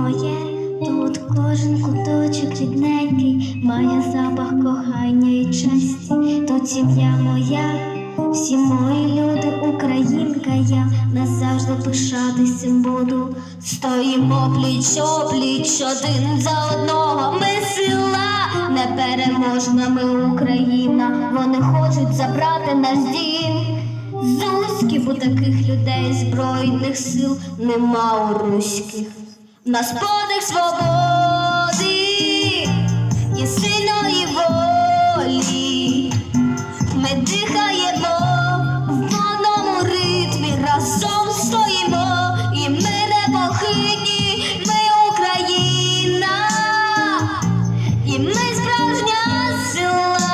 моє, тут кожен куточок рідненький, має запах кохання і честі, тут сім'я моя, всі мої люди, українка, я назавжди пишатися буду. Стоїмо пліч опліч один за одного. Ми сила непереможна ми Україна. Вони хочуть забрати наш дім. Зузьків у таких людей збройних сил нема у руських. В нас подих свободи і сильної волі. Ми дихаємо в одному ритмі, разом стоїмо, і ми непохитні, ми Україна, і ми справжня сила.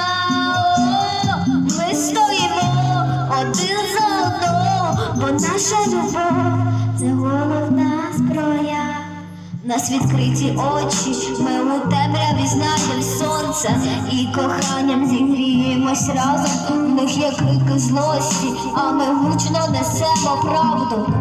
Ми стоїмо один за одного, бо наша любов. Нас відкриті очі, ми у темряві знаєм сонце і коханням зігріємось разом. В них є крики злості, а ми гучно несемо правду.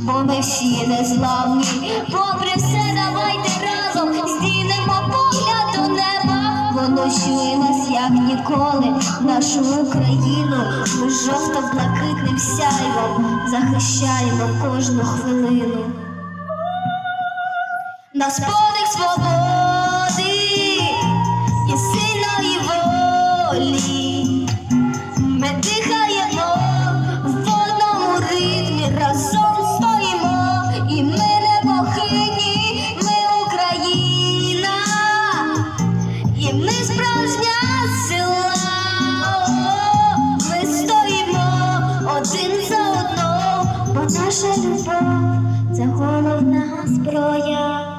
Бо ми всі незламні, попри все, давайте разом здійнемо погляд до неба. Воно чує нас, як ніколи, нашу Україну. Ми жовто-блакитним сяйвом захищаємо кожну хвилину. Нас подих свободи і сильної волі. Ми дихаємо в одному ритмі, разом стоїмо, і ми не непохитні, ми Україна, і ми справжня сила. Ми стоїмо один за одного, бо наша любов це головна зброя.